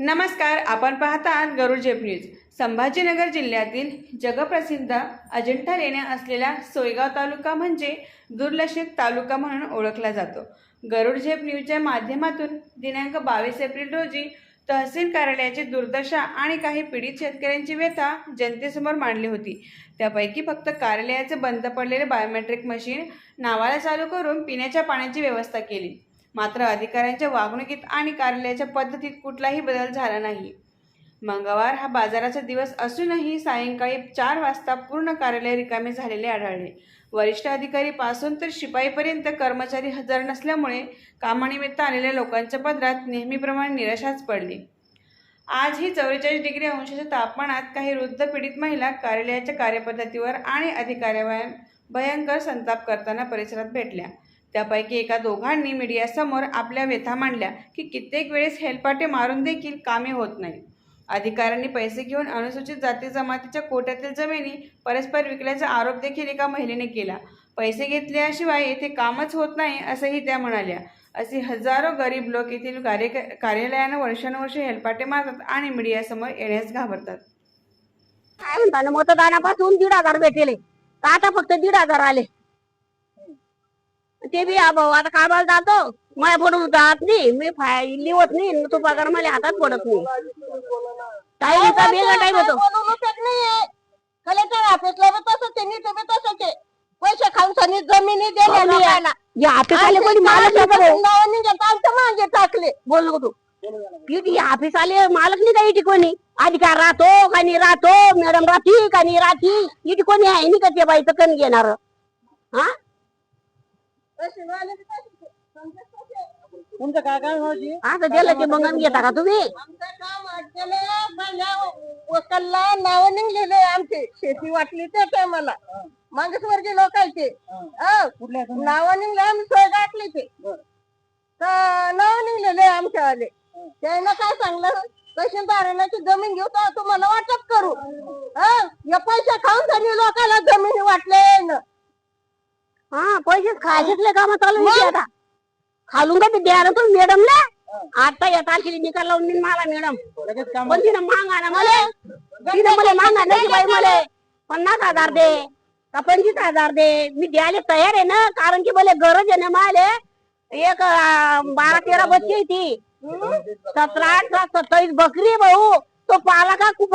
नमस्कार आपण पाहतात गरुड जेप न्यूज. संभाजीनगर जिल्ह्यातील जगप्रसिद्ध अजिंठा लेण्या असलेला सोयगाव तालुका म्हणजे दुर्लक्षित तालुका म्हणून ओळखला जातो. गरुड झेप न्यूजच्या माध्यमातून दिनांक बावीस एप्रिल रोजी तहसील कार्यालयाची दुर्दशा आणि काही पीडित शेतकऱ्यांची व्यथा जनतेसमोर मांडली होती. त्यापैकी फक्त कार्यालयाचे बंद पडलेले बायोमेट्रिक मशीन नावाला चालू करून पिण्याच्या पाण्याची व्यवस्था केली. मात्र अधिकाऱ्यांच्या वागणुकीत आणि कार्यालयाच्या पद्धतीत कुठलाही बदल झाला नाही. मंगळवार हा बाजाराचा दिवस असूनही सायंकाळी चार वाजता पूर्ण कार्यालय रिकामे झालेले आढळले. वरिष्ठ अधिकारी पासून तर शिपाईपर्यंत कर्मचारी हजर नसल्यामुळे कामानिमित्त आलेल्या लोकांच्या पदरात नेहमीप्रमाणे निराशाच पडली. आजही चौवेचाळीस डिग्री अंशाच्या तापमानात काही वृद्ध पीडित महिला कार्यालयाच्या कार्यपद्धतीवर आणि अधिकाऱ्यावर भयंकर संताप करताना परिसरात भेटल्या. त्यापैकी एका दोघांनी मीडियासमोर आपल्या व्यथा मांडल्या की कित्येक वेळेस हेलपाटे मारून देखील कामे होत नाही. अधिकाऱ्यांनी पैसे घेऊन अनुसूचित जाती जमातीच्या कोट्यातील जमिनी परस्पर विकल्याचा आरोप देखील एका महिलेने केला. पैसे घेतल्याशिवाय येथे कामच होत नाही असंही त्या म्हणाल्या. असे हजारो गरीब लोक येथील कार्य कार्यालयानं वर्षानुवर्षे हेलपाटे मारतात आणि मीडियासमोर येण्यास घाबरतात. काय म्हणता मतदानापासून दीड हजार भेटेले. आता फक्त दीड हजार आले? ते बी भाऊ आता कामाला जातो. माझ्या पडून जात नाही. मी फाय लिवत नाही. तो पगार मला हातात पडत नाही. टाईमचा वेगळा टाईम होतो कलेक्टर ऑफिसला बी तसंच आहे नीट बी तसंच आहे पैसे खाऊन सनी जमिनी दिल्या लोकांना या ऑफिस आले कोणी मालक मागे टाकले. बोल नको तू. इथे ऑफिस आले मालक नाही का इथे कोणी? अधिकार राहतो का नाही राहतो? मॅडम राहती का नाही राहती? इथे कोणी आहे नाही का ते बाईचं कण घेणार? हा? तुमचं काय काय भाऊजी? दिलं मग घेता का तुम्ही? वकलला नाव निघलेले आमचे. शेती वाटली त्या टायमाला मागासवर्गीय लोकांचे नाव निघले आम्ही सोय गाठली ते. नाव निघलेले आमच्या आले त्यानं काय सांगलं तहसीलदारांची जमीन घेऊ तर तुम्हाला वाटप करू. हा. या पैसे खाऊन त्यांनी लोकांना जमिनी वाटले न. हा पैसे खायचे काम चालू आहे आता? खालून का ते द्यायला पण मॅडमला आता या तारखेला निकाल लावून देईन मला मॅडम पण तिनं मागा ना मला. तिनं मला मागा नाही बाई मला. पन्नास हजार दे. का पंचवीस हजार दे? मी द्यायला तयार आहे ना कारण की मला गरज आहे ना मला. एक बारा तेरा बच्ची आहे ती सतरा अठरा सत्तावीस बकरी भाऊ. तो पाला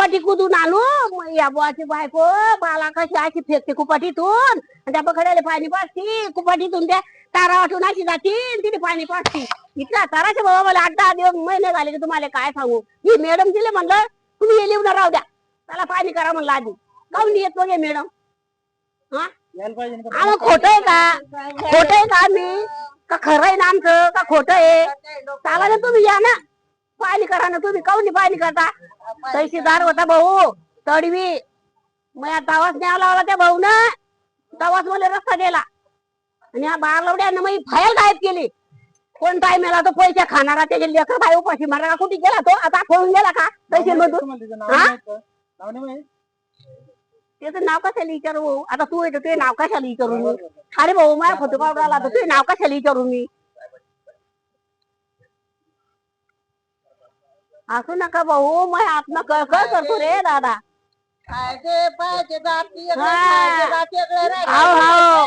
कुपाटी कुदून आणू मग या बुवाची बायको पाला कशी अशी फेकते कुपाटीतून? आणि त्या बकड्याला पाणी पाजती कुपाटीतून त्या तारा वाटून अशी जाती आणि तिथे पाणी पाजती. इतका ताराचे बाबा मला आठ दहा दिवस महिने झाले की तुम्हाला काय सांगू? मी मॅडम दिले म्हणलं तुम्ही हे लिहून राहू द्या. त्याला पाणी करा म्हणलं आधी. काऊन येत बघे मॅडम हा? आम्हाला खोट आहे का? खोट आहे का मी? का खरं आहे ना आमचं? का खोट आहे? चाला ना तुम्ही या ना. पाणी करा ना तुम्ही काऊन पाणी करता तहसीलदार होता भाऊ तडवी. मग तवाच न्यावा लावला त्या भाऊ ना तवाच मला रस्ता गेला. आणि हा बारलवड्यानं मग फायल गायब केली. कोण टायमेला तो पैसे खाणारा त्याचे लेकर बाय उपाशी मारा. कुठे गेला तो? आता पळून गेला का? तहसील मधून? हा? त्याचं नाव कशाला विचारू? भाऊ? आता तू येतो तुझे नाव कशाला विचारू मी? अरे भाऊ माझ्या फोटो काढून आला तुझे नाव कशाला विचारू मी? असू नका भाऊ मग आत्मा कळकळ करतो रे दादा. हाव हाव.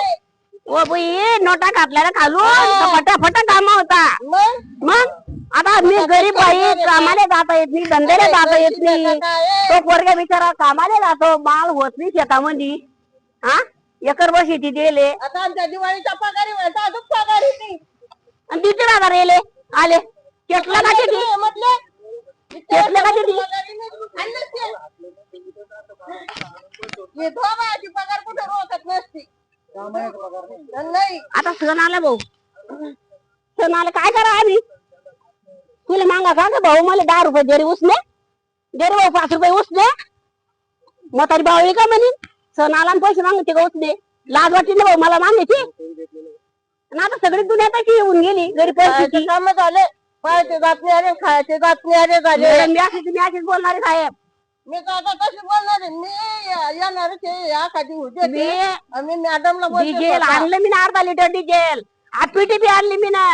ओ बाई नोटा कापल्याला घालून फटाफट काम होता. मग? आता मी गरीब बाई कामाला जाता येत नाही धंद्याला जाता येत नाही. तो पोरग्या बिचारा कामाला जातो माल होत नाही शेतामध्ये. हा? एकर बस शेती दिले आता आमच्या दिवाळीचा पगारी पगारी नाही. आणि तिथे आले. केटलं का किती म्हटले का पगारी कुठे रोखत नसती नाही. आता सण आला भाऊ. सण आला काय करा आम्ही? तुला मागा का ग भाऊ? मला दहा रुपये जरी उसने जरी भाऊ पाच रुपये उसने म्हातारी भाऊ का म्हणे? सण आला आणि पैसे मागते का उसने लाज वाटली ना भाऊ मला मागायची आणि आता सगळी दुनिया येऊन गेली गरीब काम झाले. पायाचे जात नाही आले खायचे जात नाही झाले मॅडम, मी अशी तुम्ही अशीच बोलणारे साहेब. मी आता कशी बोलणार आहे? मी येणारच आहे या खाली होते मी ते. आम्ही मॅडमला बोलते डिझेल आणलं मी ना अर्धा लिटर डिझेल. आठ पिटी बी आणली मी ना.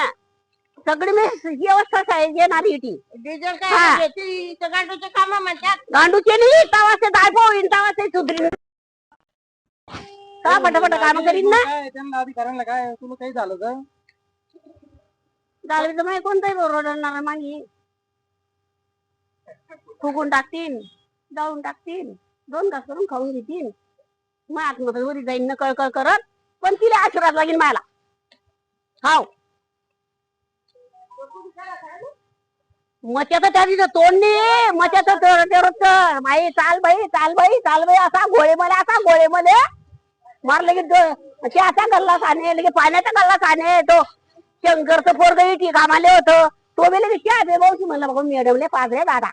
सगळी मी व्यवस्था आहे येणार ती. डिझेल हा. काय गांडूचे काम म्हणतात. गांडूचे नाही तवा ते दायपो होईन तवा ते सुधरीन. का पटापट काम करीन ना? काय त्यांना अधिकाऱ्यांना काय तुला काही झालं तर झालं तर कोणताही बरोबर मागी फुकून टाकतील जाळून टाकतील दोन तास करून खाऊन घेतील मग आतमध्ये वरी जाईन न कळकळ करत पण तिला आशीर्वाद लागेल मला हाव. मच्याचं त्या तिथं तोंड नाही मच्याचं तेवढं माई चाल बाई चाल बाई चाल बाई असा गोळे मले असा गोळे मले. मार लगे असा गल्ला साने लगे पाण्याचा गल्ला खाणे तो शंकरचं पोरग इटी कामाले होतं. तो बी लगे चहा पे भाऊची म्हणलं भाऊ मॅडमले पाच रे दादा.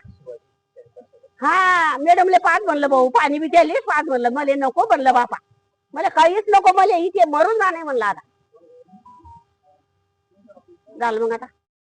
हा मॅडमले पाच म्हणलं भाऊ पाणी बी त्याले पाच म्हणलं मला नको म्हणलं बापा. मला काहीच नको मला इथे मरून जाणे म्हणलं आता. झालं मग आता.